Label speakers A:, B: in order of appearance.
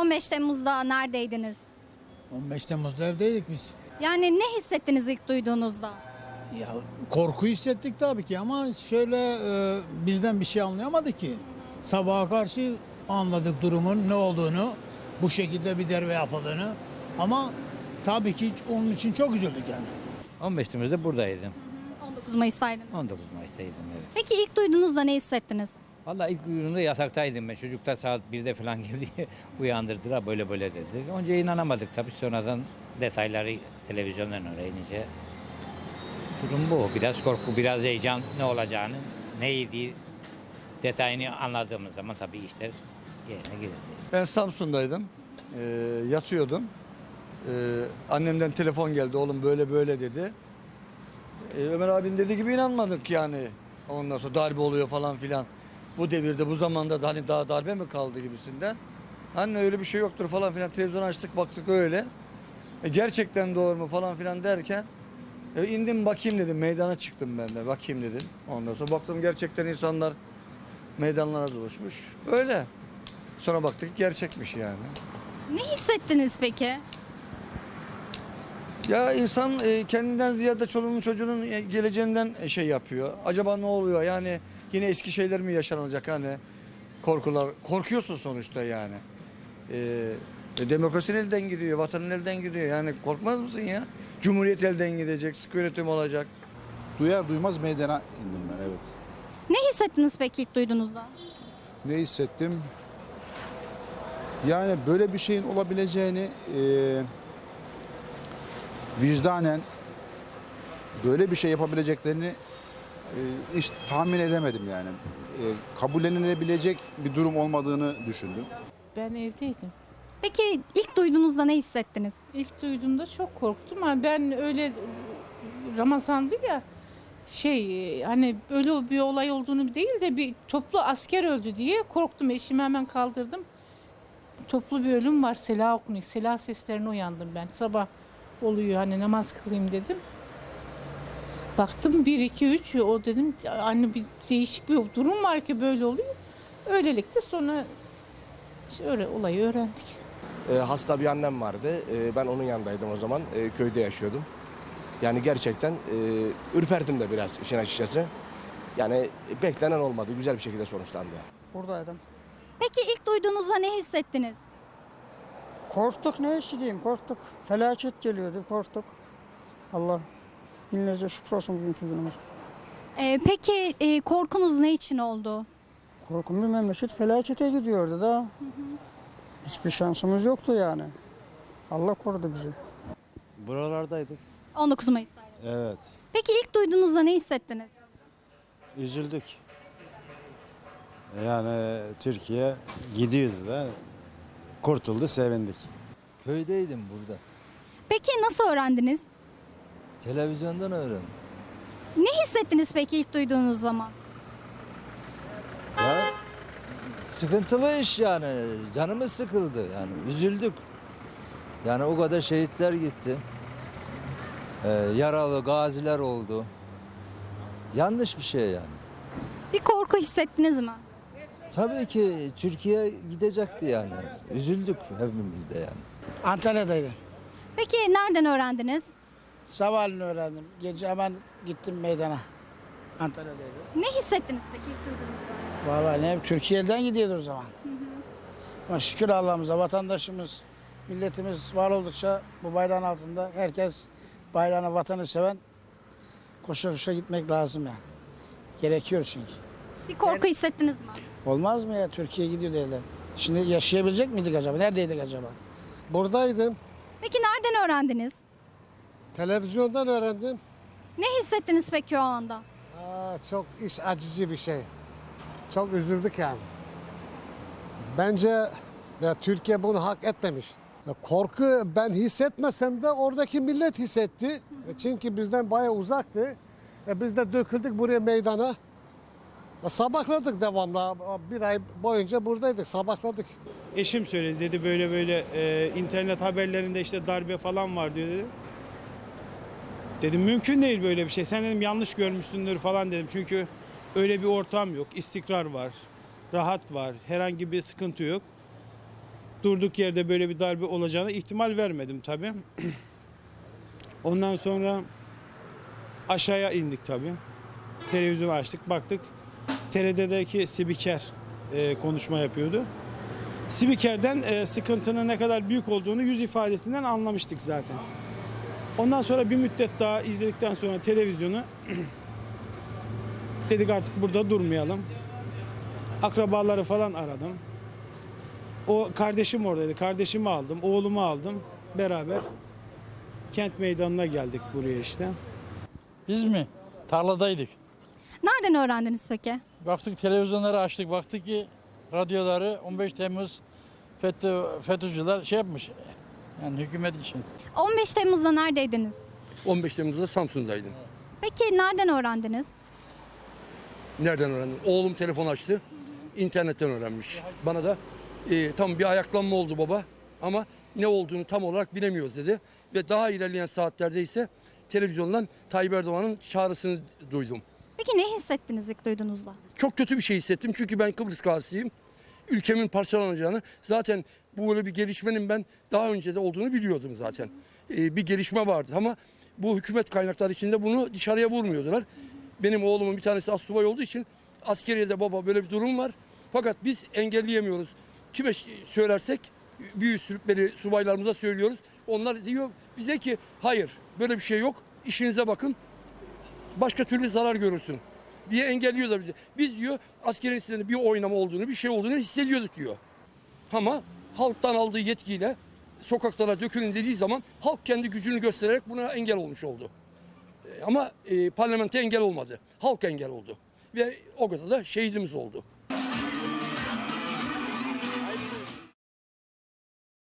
A: 15 Temmuz'da neredeydiniz?
B: 15 Temmuz'da evdeydik biz.
A: Yani ne hissettiniz ilk duyduğunuzda?
B: Ya korku hissettik tabii ki ama şöyle e, bizden bir şey anlayamadık ki. Sabaha karşı anladık durumun ne olduğunu, bu şekilde bir derbe yapıldığını. Ama tabii ki onun için çok üzüldük yani.
C: 15 Temmuz'da buradaydım.
A: 19 Mayıs'taydınız.
C: 19 Mayıs'taydım evet.
A: Peki ilk duyduğunuzda ne hissettiniz?
C: Vallahi ilk duyduğumda yasaktaydım ben. Çocuklar saat 1'de falan geldi uyandırdılar böyle böyle dedi. Önce inanamadık tabii sonradan detayları televizyondan öğrenince. Durum bu. Biraz korku, biraz heyecan ne olacağını, neydi detayını anladığımız zaman tabii işler yerine girdi.
D: Ben Samsun'daydım. Ee, yatıyordum. Ee, annemden telefon geldi. Oğlum böyle böyle dedi. Ee, Ömer abinin dediği gibi inanmadık yani. Ondan sonra darbe oluyor falan filan. Bu devirde bu zamanda da hani daha darbe mi kaldı gibisinden. Anne öyle bir şey yoktur falan filan. Televizyon açtık baktık öyle. E, gerçekten doğru mu falan filan derken e, indim bakayım dedim. Meydana çıktım ben de bakayım dedim. Ondan sonra baktım gerçekten insanlar meydanlara doluşmuş. Öyle. Sonra baktık gerçekmiş yani.
A: Ne hissettiniz peki?
D: Ya insan e, kendinden ziyade çoluğunun çocuğunun e, geleceğinden e, şey yapıyor. Acaba ne oluyor? Yani yine eski şeyler mi yaşanacak hani korkular. Korkuyorsun sonuçta yani. E, e, demokrasinin elden gidiyor, vatanın elden gidiyor. Yani korkmaz mısın ya? Cumhuriyet elden gidecek, sıkı yönetim olacak.
E: Duyar duymaz meydana indim ben evet.
A: Ne hissettiniz peki ilk duyduğunuzda?
E: Ne hissettim? Yani böyle bir şeyin olabileceğini e, vicdanen böyle bir şey yapabileceklerini e, hiç tahmin edemedim yani. E, kabullenilebilecek bir durum olmadığını düşündüm.
F: Ben evdeydim.
A: Peki ilk duyduğunuzda ne hissettiniz?
F: İlk duyduğumda çok korktum ama ben öyle Ramazan'dı ya şey hani böyle bir olay olduğunu değil de bir toplu asker öldü diye korktum. Eşimi hemen kaldırdım. Toplu bir ölüm var. Sela okunuyor. Sela seslerine uyandım ben. Sabah oluyor hani namaz kılayım dedim. Baktım 1 2 3 o dedim anne bir değişik bir durum var ki böyle oluyor. Öylelikle sonra işte öyle olayı öğrendik.
G: E, hasta bir annem vardı. E, ben onun yanındaydım o zaman. E, köyde yaşıyordum. Yani gerçekten e, ürperdim de biraz işin açıkçası. Yani beklenen olmadı. Güzel bir şekilde sonuçlandı.
H: Buradaydım.
A: Peki ilk duyduğunuzda ne hissettiniz?
H: Korktuk ne işi diyeyim korktuk. Felaket geliyordu korktuk. Allah binlerce şükür olsun bugünkü günümüz.
A: Ee, peki e, korkunuz ne için oldu?
H: Korkunlu memleket felakete gidiyordu da. Hiçbir şansımız yoktu yani. Allah korudu bizi.
I: Buralardaydık.
A: 19 Mayıs'taydınız.
I: Evet.
A: Peki ilk duyduğunuzda ne hissettiniz?
I: Üzüldük. Yani Türkiye gidiyordu da kurtuldu sevindik.
J: Köydeydim burada.
A: Peki nasıl öğrendiniz?
J: Televizyondan öğrendim.
A: Ne hissettiniz peki ilk duyduğunuz zaman?
J: Ya sıkıntılı iş yani. Canımız sıkıldı yani. Üzüldük. Yani o kadar şehitler gitti. Ee, yaralı gaziler oldu. Yanlış bir şey yani.
A: Bir korku hissettiniz mi?
J: Tabii ki Türkiye gidecekti yani. Üzüldük hepimiz de yani.
B: Antalya'daydım.
A: Peki nereden öğrendiniz?
B: Sabahleyin öğrendim. Gece hemen gittim meydana. Antalya'daydım.
A: Ne hissettiniz peki ilk duyduğunuzda?
B: Vallahi ne Türkiye'den gidiyordu o zaman. Ama şükür Allah'ımıza vatandaşımız, milletimiz var oldukça bu bayrağın altında herkes bayrağını, vatanı seven koşa koşa gitmek lazım yani. Gerekiyor çünkü.
A: Bir korku hissettiniz mi?
B: Olmaz mı ya Türkiye gidiyor derler. Şimdi yaşayabilecek miydik acaba? Neredeydik acaba?
K: Buradaydım.
A: Peki nereden öğrendiniz?
K: Televizyondan öğrendim.
A: Ne hissettiniz peki o anda?
K: Aa, çok iş acıcı bir şey. Çok üzüldük yani. Bence ya, Türkiye bunu hak etmemiş. Ya, korku ben hissetmesem de oradaki millet hissetti. E, Çünkü bizden bayağı uzaktı. E, biz de döküldük buraya meydana. E, Sabahladık devamlı. Bir ay boyunca buradaydık. Sabahladık.
L: Eşim söyledi dedi böyle böyle e, internet haberlerinde işte darbe falan var diyor dedi. Dedim mümkün değil böyle bir şey. Sen dedim yanlış görmüşsündür falan dedim. Çünkü öyle bir ortam yok. İstikrar var. Rahat var. Herhangi bir sıkıntı yok. durduk yerde böyle bir darbe olacağını ihtimal vermedim tabii. Ondan sonra aşağıya indik tabii. Televizyonu açtık, baktık. TRT'deki spiker e, konuşma yapıyordu. Spikerden e, sıkıntının ne kadar büyük olduğunu yüz ifadesinden anlamıştık zaten. Ondan sonra bir müddet daha izledikten sonra televizyonu dedik artık burada durmayalım. Akrabaları falan aradım. O kardeşim oradaydı. Kardeşimi aldım, oğlumu aldım. Beraber kent meydanına geldik buraya işte.
M: Biz mi? Tarladaydık.
A: Nereden öğrendiniz peki?
M: Baktık televizyonları açtık. Baktık ki radyoları 15 Temmuz FETÖ, FETÖ'cüler şey yapmış. Yani hükümet için.
A: 15 Temmuz'da neredeydiniz?
N: 15 Temmuz'da Samsun'daydım.
A: Peki nereden öğrendiniz?
N: Nereden öğrendim? Oğlum telefon açtı. İnternetten öğrenmiş. Bana da e, tam bir ayaklanma oldu baba ama ne olduğunu tam olarak bilemiyoruz dedi. Ve daha ilerleyen saatlerde ise televizyondan Tayyip Erdoğan'ın çağrısını duydum.
A: Peki ne hissettiniz ilk duyduğunuzda?
N: Çok kötü bir şey hissettim çünkü ben Kıbrıs gazisiyim. Ülkemin parçalanacağını zaten bu böyle bir gelişmenin ben daha önce de olduğunu biliyordum zaten. Ee, bir gelişme vardı ama bu hükümet kaynakları içinde bunu dışarıya vurmuyordular. Benim oğlumun bir tanesi astsubay olduğu için askeriyede baba böyle bir durum var. Fakat biz engelleyemiyoruz. Kime söylersek büyük sürüpleri subaylarımıza söylüyoruz. Onlar diyor bize ki hayır böyle bir şey yok. İşinize bakın başka türlü zarar görürsün diye engelliyorlar bizi. Biz diyor askerin içinde bir oynama olduğunu, bir şey olduğunu hissediyorduk diyor. Ama halktan aldığı yetkiyle sokaklara dökülün dediği zaman halk kendi gücünü göstererek buna engel olmuş oldu. E, Ama e, parlamento engel olmadı. Halk engel oldu. Ve o kadar da şehidimiz oldu.